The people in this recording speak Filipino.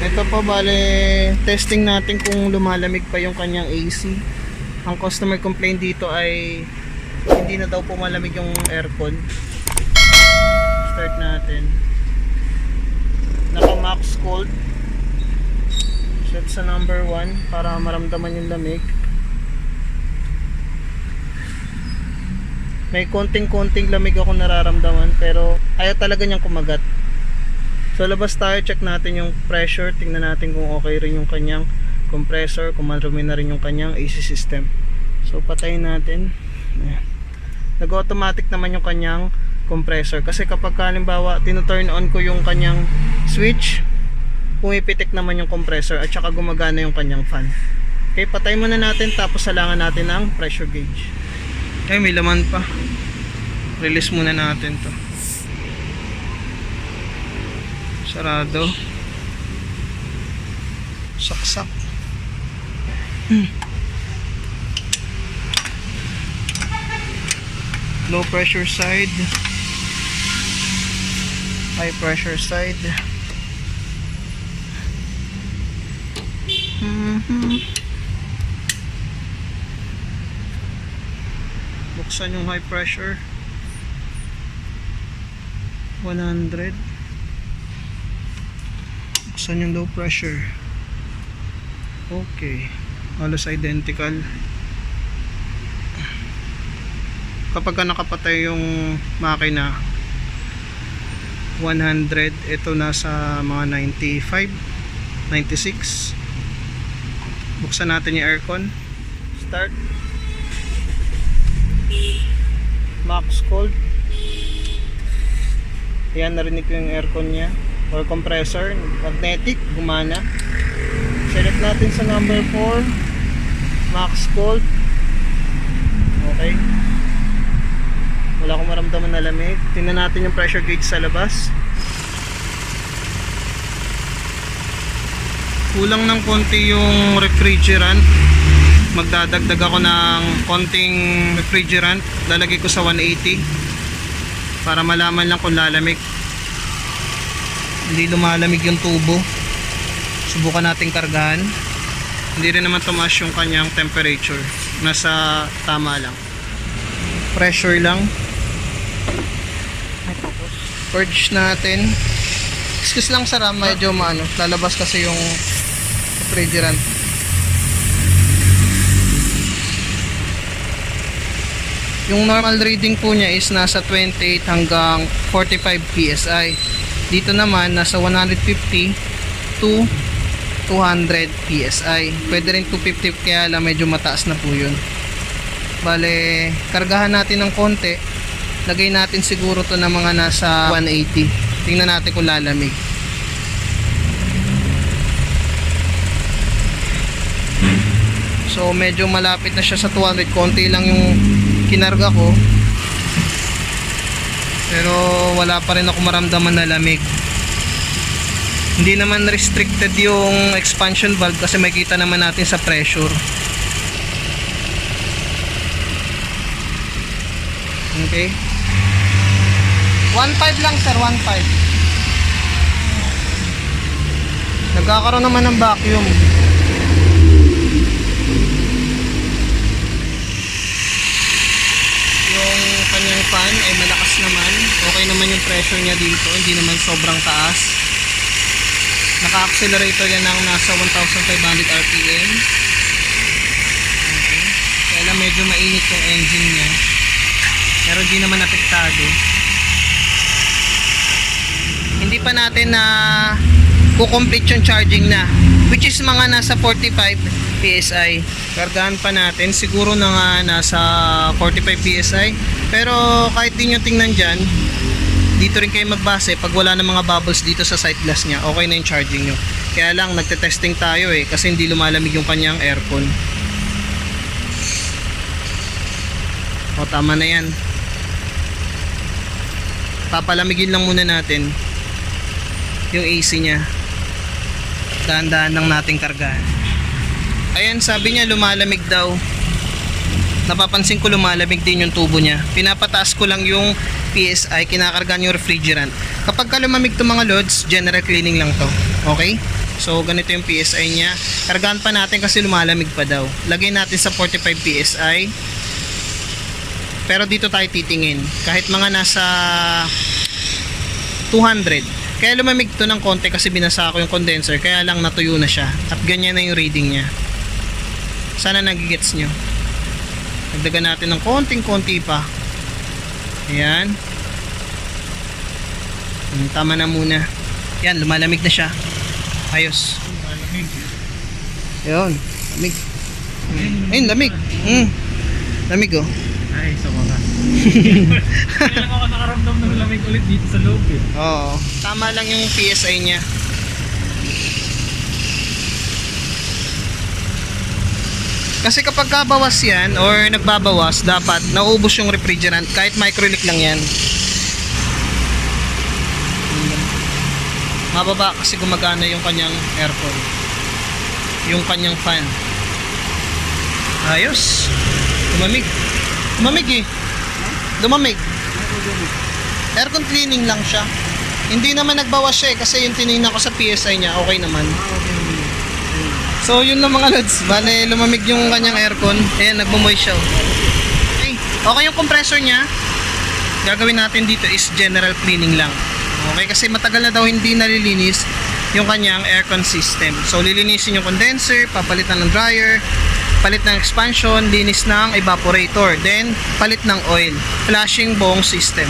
Ito po bale, testing natin kung lumalamig pa yung kanyang AC. Ang customer complaint dito ay hindi na daw po yung aircon. Start natin. Naka max cold. Set sa number 1 para maramdaman yung lamig. May konting-konting lamig ako nararamdaman pero ayaw talaga niyang kumagat. So labas tayo, check natin yung pressure, tingnan natin kung okay rin yung kanyang compressor, kung marumi na rin yung kanyang AC system. So patayin natin. Nag-automatic naman yung kanyang compressor kasi kapag halimbawa tinu-turn on ko yung kanyang switch, pumipitik naman yung compressor at saka gumagana yung kanyang fan. Okay, patay muna natin tapos salangan natin ang pressure gauge. Okay, may laman pa. Release muna natin to. Sarado. Saksak. Hmm. Low pressure side. High pressure side. Mhm. Buksan yung high pressure. 100. Buksan yung low pressure. Okay. Halos identical. Kapag ka nakapatay yung makina 100, ito nasa mga 95, 96. Buksan natin yung aircon. Start. Max cold. Ayan, narinig ko yung aircon niya. Or compressor, magnetic, gumana. Select natin sa number 4. Max cold. Okay. Wala akong maramdaman na lamig. Tingnan natin yung pressure gauge sa labas. Kulang ng konti yung refrigerant. Magdadagdag ako ng konting refrigerant. Lalagay ko sa 180 para malaman lang kung lalamig. Hindi lumalamig yung tubo. Subukan natin kargahan. Hindi rin naman tumaas yung kanyang temperature. Nasa tama lang. Pressure lang. Purge natin. Excuse lang sir, ah, medyo maano. Lalabas kasi yung refrigerant. Yung normal reading po niya is nasa 28 hanggang 45 PSI. Dito naman nasa 150 to 200 PSI. Pwede rin 250 kaya lang medyo mataas na po yun. Bale, kargahan natin ng konti. Lagay natin siguro to na mga nasa 180. Tingnan natin kung lalamig. So medyo malapit na siya sa 200. Konti lang yung kinarga ko. Pero wala pa rin ako maramdaman na lamig. Hindi naman restricted yung expansion valve kasi makita naman natin sa pressure. Okay. 1.5 lang sir, 1.5. Nagkakaroon naman ng vacuum. Yung kanyang fan ay malakas naman. Okay naman yung pressure niya dito, hindi naman sobrang taas. Naka-accelerator yan ng nasa 1,500 RPM. Okay. Kaya lang medyo mainit yung engine niya. Pero hindi naman apektado. Hindi pa natin na kukomplete yung charging na. Which is mga nasa 45 PSI. Kargahan pa natin. Siguro na nga nasa 45 PSI. Pero kahit di nyo tingnan dyan, dito rin kayo magbase pag wala na mga bubbles dito sa sight glass niya okay na yung charging nyo kaya lang nagte-testing tayo eh kasi hindi lumalamig yung kanyang aircon o tama na yan papalamigin lang muna natin yung AC nya dahan-dahan lang nating kargahan ayan sabi niya lumalamig daw napapansin ko lumalamig din yung tubo niya pinapataas ko lang yung PSI kinakargan yung refrigerant kapag ka lumamig to mga loads general cleaning lang to okay So, ganito yung PSI niya. Kargahan pa natin kasi lumalamig pa daw. Lagay natin sa 45 PSI. Pero dito tayo titingin. Kahit mga nasa 200. Kaya lumamig to ng konti kasi binasa ko yung condenser. Kaya lang natuyo na siya. At ganyan na yung reading niya. Sana nagigets nyo. Dagdagan natin ng konting-konti pa. Ayan. Hmm, Tama na muna. Yan, lumalamig na siya. Ayos. Ayun, lamig. Hmm. Ayun, lamig. Mm. Lamig oh. Ay, sa mga. Kaya lang ako nakaramdam ng lamig ulit dito sa loob eh. Oo. Tama lang yung PSI niya. Kasi kapag kabawas yan or nagbabawas, dapat naubos yung refrigerant kahit microlick lang yan. Mababa kasi gumagana yung kanyang aircon. Yung kanyang fan. Ayos. Lumamig. Lumamig eh. Lumamig. Aircon cleaning lang siya. Hindi naman nagbawas siya eh, kasi yung tinignan ko sa PSI niya, okay naman. So yun lang mga lods. Bale, lumamig yung kanyang aircon. Ayan, nagmumoy siya. oh. Okay. okay yung compressor niya. Gagawin natin dito is general cleaning lang. Okay, kasi matagal na daw hindi nalilinis yung kanyang aircon system. So lilinisin yung condenser, papalitan ng dryer, palit ng expansion, linis ng evaporator, then palit ng oil, flashing buong system.